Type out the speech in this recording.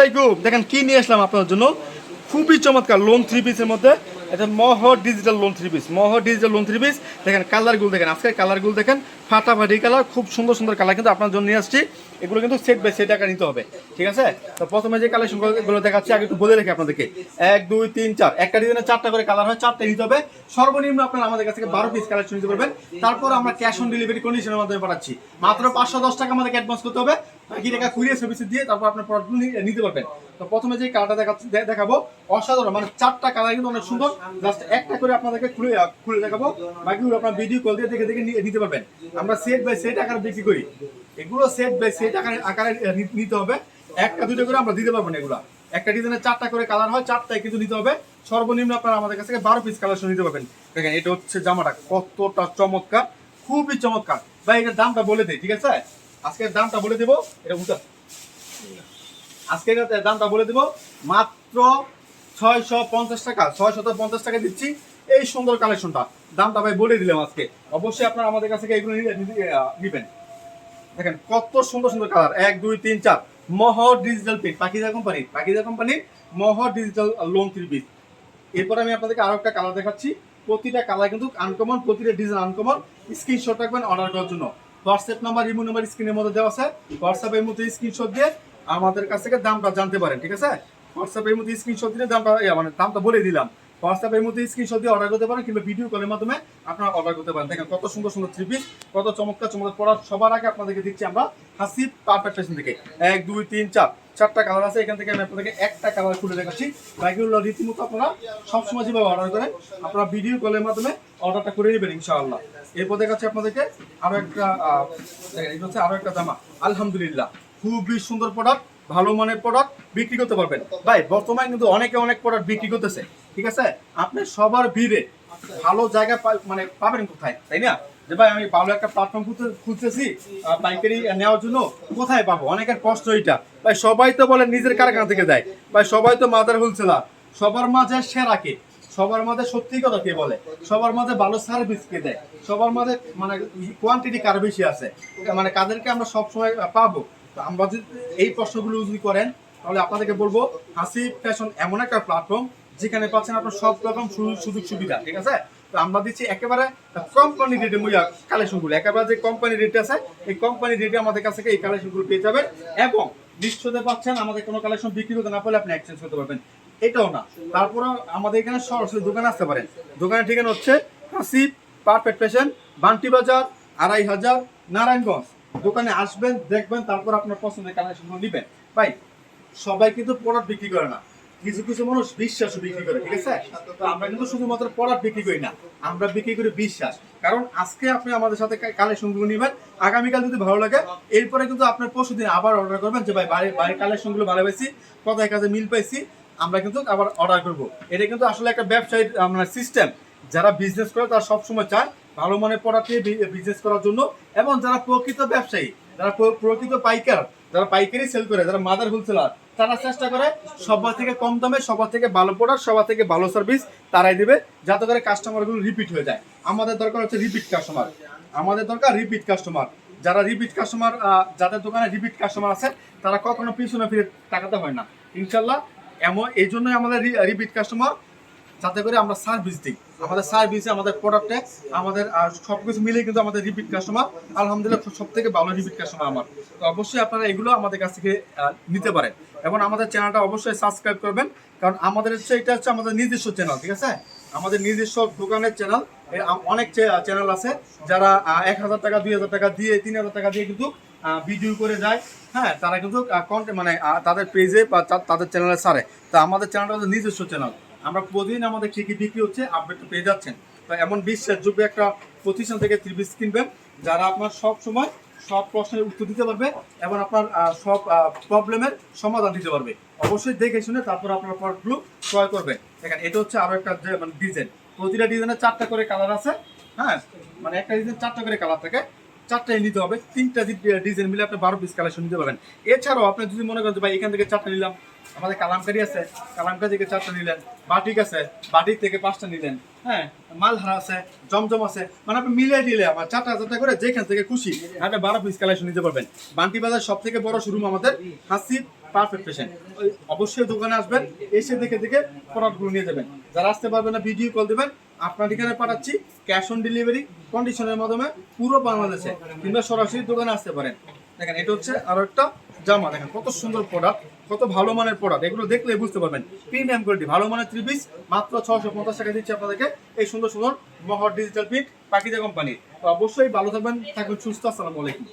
আলাইকুম। দেখেন, কি নিয়ে আসলাম আপনার জন্য? খুবই চমৎকার লোন থ্রি পিসের মধ্যে। এটা মহ ডিজিটাল লোন থ্রি পিস মহ ডিজিটাল লোন থ্রি পিস দেখেন কালারগুলো দেখেন, আজকের কালারগুলো দেখেন, ফাটাফাটি কালার খুব সুন্দর সুন্দর কালার কিন্তু আপনার জন্য নিয়ে আসছি। এগুলো কিন্তু সেট বাই সেট টাকা নিতে হবে, ঠিক আছে? তো প্রথমে যে কালেকশনগুলো দেখাচ্ছি, আগে একটু বলে রেখে আপনাদেরকে। এক, দুই, তিন, চার। একটা ডিজাইনে চারটা করে কালার হয়, চারটে নিতে হবে। সর্বনিম্ন আপনারা আমাদের কাছ থেকে বারো পিস কালেকশন নিতে পারবেন। তারপর আমরা ক্যাশ অন ডেলিভারি কন্ডিশনের মাধ্যমে পাঠাচ্ছি। মাত্র পাঁচশো দশ টাকা আমাদেরকে অ্যাডভান্স করতে হবে। বাকি টাকা কুরিয়ার সার্ভিস দিয়ে তারপর আপনার প্রোডাক্টগুলো নিতে পারবেন। তো প্রথমে যে কালারটা দেখাবো, অসাধারণ মানে চারটা কালার কিন্তু অনেক সুন্দর। জাস্ট একটা করে আপনাদেরকে খুলে খুলে দেখাবো। বাকিগুলো আপনার ভিডিও কল দিয়ে দেখে দেখে নিতে পারবেন। আমরা সেট বাই সেট আকারে বিক্রি করি। এগুলো সেট বাই সেট আকারে আকারে নিতে হবে। একটা, দুটো করে আমরা দিতে পারব না এগুলো। একটা ডিজাইনের চারটা করে কালার হয়, চারটায় কিন্তু নিতে হবে। সর্বনিম্ন আপনারা আমাদের কাছ থেকে বারো পিস কালেকশন নিতে পারবেন। দেখেন, এটা হচ্ছে জামাটা কতটা চমৎকার, খুবই চমৎকার। ভাই, এটার দামটা বলে দেই, ঠিক আছে? আজকের দামটা বলে দেবো, এটা উঠা আজকে এটার দামটা বলে দেবো, মাত্র ছয়শো পঞ্চাশ টাকা ছয়শত পঞ্চাশ টাকা দিচ্ছি এই সুন্দর কালেকশনটা দামটা ভাই বলে দিলাম আজকে। অবশ্যই আপনারা আমাদের কাছ থেকে এগুলো নিবেন। দেখেন, কত সুন্দর সুন্দর কালার এক, দুই, তিন, চার। মহ ডিজিটাল পিন পাকিজা কোম্পানি পাকিজা কোম্পানি মহ ডিজিটাল লোন থ্রি পিস এরপর আমি আপনাদেরকে আরও একটা কালার দেখাচ্ছি। প্রতিটা কালার কিন্তু আনকমন প্রতিটা ডিজাইন আনকমন স্ক্রিনশট রাখবেন অর্ডার করার জন্য। হোয়াটসঅ্যাপ নাম্বার ইমো নাম্বার স্ক্রিনের মধ্যে দেওয়া আছে। হোয়াটসঅ্যাপের মধ্যে স্ক্রিনশট দিয়ে আমাদের কাছ থেকে দামটা জানতে পারেন, ঠিক আছে? হোয়াটসঅ্যাপের মধ্যে স্ক্রিনশট দিয়ে দামটা মানে দামটা বলে দিলাম। হোয়াটসঅ্যাপের মধ্যে স্ক্রিনশট দিয়ে অর্ডার করতে পারেন কিংবা ভিডিও কলের মাধ্যমে আপনারা অর্ডার করতে পারেন। দেখেন কত সুন্দর সুন্দর থ্রি পিস কত চমৎকার চমৎকার প্রোডাক্ট সবার আগে আপনাদেরকে দিচ্ছি আমরা হাসি পারফেক্ট ফ্যাশন থেকে। এক, দুই, তিন, চার। চারটা কালার আছে, এখান থেকে আমি আপনাদেরকে একটা কালার খুলে দেখাচ্ছি। বাকিগুলো রীতিমতো আপনারা সবসময় যেভাবে অর্ডার করেন, আপনারা ভিডিও কলের মাধ্যমে অর্ডারটা করে নেবেন ইনশাআল্লাহ। এরপর দেখাচ্ছি আপনাদেরকে আরও একটা দেখেন এটা হচ্ছে আরও একটা জামা। আলহামদুলিল্লাহ, খুবই সুন্দর প্রোডাক্ট ভালো মানের প্রোডাক্ট বিক্রি করতে পারবেন। ভাই, বর্তমানে কিন্তু অনেকে অনেক প্রোডাক্ট বিক্রি করতেছে, ঠিক আছে? আপনি সবার ভিড়ে ভালো জায়গা মানে পাবেন কোথায়, তাই না? যে ভাই, আমি ভালো একটা প্ল্যাটফর্ম খুঁজতেছি পাইকারি নেওয়ার জন্য কোথায় পাবো? অনেকের কষ্ট এটা ভাই, সবাই তো বলে নিজের কারখানা থেকে দেয় ভাই, সবাই তো মাদার হোলসেলার সবার মাঝে সেরা কে? সবার মাঝে সত্যি কথা কে বলে? সবার মাঝে ভালো সার্ভিস কে দেয়? সবার মাঝে মানে কোয়ান্টিটি কার বেশি আছে? মানে কাদেরকে আমরা সবসময় পাবো? আমরা যদি এই প্রশ্নগুলো যদি করেন তাহলে আপনাদেরকে বলব হাসি ফ্যাশন এমন একটা প্ল্যাটফর্ম যেখানে পাচ্ছেন আপনার সব রকম সুযোগ- সুবিধা, ঠিক আছে? তো আমরা দিচ্ছি একেবারে কোম্পানি রেটে কালেকশনগুলো একেবারে যে কোম্পানি রেট আছে, এই কোম্পানি রেটে আমাদের কাছ এই কালেকশনগুলো পেয়ে যাবেন এবং নিশ্চয়তা পাচ্ছেন আমাদের কোনো কালেকশন বিক্রি করতে না পারলে আপনি এক্সচেঞ্জ করতে পারবেন। এটাও না। তারপরে আমাদের এখানে সরাসরি দোকানে আসতে পারেন। দোকানের ঠিকানা হচ্ছে হাসিব পারফেক্ট ফ্যাশন বান্টি বাজার, আড়াই হাজার, নারায়ণগঞ্জ। দোকানে আসবেন, দেখবেন, তারপর আপনার পছন্দের কালেকশনগুলো নেবেন। ভাই সবাই কিন্তু প্রোডাক্ট বিক্রি করে না। কিছু কিছু মানুষ বিশ্বাসও বিক্রি করে, ঠিক আছে? তো আমরা কিন্তু শুধুমাত্র প্রোডাক্ট বিক্রি করি না, আমরা বিক্রি করি বিশ্বাস। কারণ আজকে আপনি আমাদের সাথে কালেকশনগুলো নেবেন, আগামীকাল যদি ভালো লাগে, এরপরে কিন্তু আপনার পরশু দিন আবার অর্ডার করবেন যে, ভাই, বাড়ির বাড়ির কালেকশনগুলো ভালো পাইছি কোথায় কাজে মিল পাইছি, আমরা কিন্তু আবার অর্ডার করব। এটা কিন্তু আসলে একটা ব্যবসায়ী মানে সিস্টেম যারা বিজনেস করে, তারা সবসময় চায় ভালো প্রোডাক্ট নিয়ে বিজনেস করার জন্য, এবং যারা প্রকৃত ব্যবসায়ী যারা প্রকৃত পাইকার, যারা পাইকারি সেল করে, যারা মাদার হোলসেলার তারা চেষ্টা করে সবার থেকে কম দামে, সবার থেকে ভালো প্রোডাক্ট সবার থেকে ভালো সার্ভিস তারাই দেবে, যাতে করে কাস্টমারগুলো রিপিট হয়ে যায়। আমাদের দরকার হচ্ছে রিপিট কাস্টমার আমাদের দরকার রিপিট কাস্টমার যারা রিপিট কাস্টমার যাদের দোকানে রিপিট কাস্টমার আছে, তারা কখনো পিছনে ফিরে তাকাতে হয় না। ইনশাল্লাহ এমন এই জন্যই আমাদের রিপিট কাস্টমার যাতে করে আমরা সার্ভিস দিই। আমাদের সার্ভিসে আমাদের প্রোডাক্টে আমাদের সব কিছু মিলে কিন্তু আমাদের রিপিট কাস্টমার আলহামদুলিল্লাহ সব থেকে ভালো রিপিট কাস্টমার আমার। তো অবশ্যই আপনারা এগুলো আমাদের কাছ থেকে নিতে পারেন। এবং আমাদের চ্যানেলটা অবশ্যই সাবস্ক্রাইব করবেন। কারণ আমাদের হচ্ছে, এটা হচ্ছে আমাদের নিজস্ব চ্যানেল ঠিক আছে? আমাদের নিজস্ব দোকানের চ্যানেল অনেক চ্যানেল আছে যারা এক হাজার টাকা, দুই হাজার টাকা দিয়ে, তিন হাজার টাকা দিয়ে কিন্তু ভিডিও করে যায়। হ্যাঁ তারা কিন্তু মানে তাদের পেজে বা তাদের চ্যানেলে সারে তা আমাদের চ্যানেলটা হচ্ছে নিজস্ব চ্যানেল আমরা প্রতিদিন আমাদের কি কি বিক্রি হচ্ছে আপডেট পেয়ে যাচ্ছেন। তো এমন বিশ্বাসযোগ্য একটা প্রতিষ্ঠান থেকে ত্রিপিস কিনবেন, যারা আপনার সব সময় সব প্রশ্নের উত্তর দিতে পারবে এবং আপনার সব প্রবলেমের সমাধান দিতে পারবে। অবশ্যই দেখে শুনে তারপর আপনার প্রোডাক্টগুলো ক্রয় করবেন। দেখেন, এটা হচ্ছে আরও একটা মানে ডিজাইন প্রতিটা ডিজাইনের চারটা করে কালার আছে হ্যাঁ? মানে একটা ডিজাইন চারটা করে কালার থাকে, চারটাই নিতে হবে। তিনটা ডিজাইন মিলে আপনি বারো পিস কালেকশন নিতে পারবেন। এছাড়াও আপনি যদি মনে করেন যে, ভাই, এখান থেকে চারটা নিলাম। আমাদের কালামকারি আছে কালামকারি থেকে চারটা নিলেন বাটিক আছে বাটিক থেকে পাঁচটা নিলেন হ্যাঁ মালহারা আছে, জমজম আছে মানে আপনি মিলিয়ে দিলে আমার চারটা চারটা করে যেখান থেকে খুশি আপনি বারো পিস কালেকশন নিতে পারবেন। বান্টি বাজার সব থেকে বড় শোরুম আমাদের হাসিব পারফেক্ট পেশেন্ট অবশ্যই দোকানে আসবেন, এসে দেখে দেখে প্রোডাক্টগুলো নিয়ে যাবেন। যারা আসতে পারবেন না ভিডিও কল দেবেন, আপনার ঠিকানায় পাঠাচ্ছি ক্যাশ অন ডেলিভারি কন্ডিশনের মাধ্যমে পুরো বাংলাদেশে, কিংবা সরাসরি দোকানে আসতে পারেন। দেখেন, এটা হচ্ছে আরও একটা জামা দেখেন, কত সুন্দর প্রোডাক্ট কত ভালো মানের প্রোডাক্ট এগুলো দেখলে বুঝতে পারবেন। প্রিমিয়াম কোয়ালিটি ভালো মানের থ্রি পিস মাত্র ছশো পঞ্চাশ টাকা দিচ্ছি আপনাদেরকে। এই সুন্দর সুন্দর মহর ডিজিটাল প্রিন্ট পাকিজা কোম্পানি তো অবশ্যই ভালো থাকবেন থাকবেন সুস্থ, আসসালামু আলাইকুম।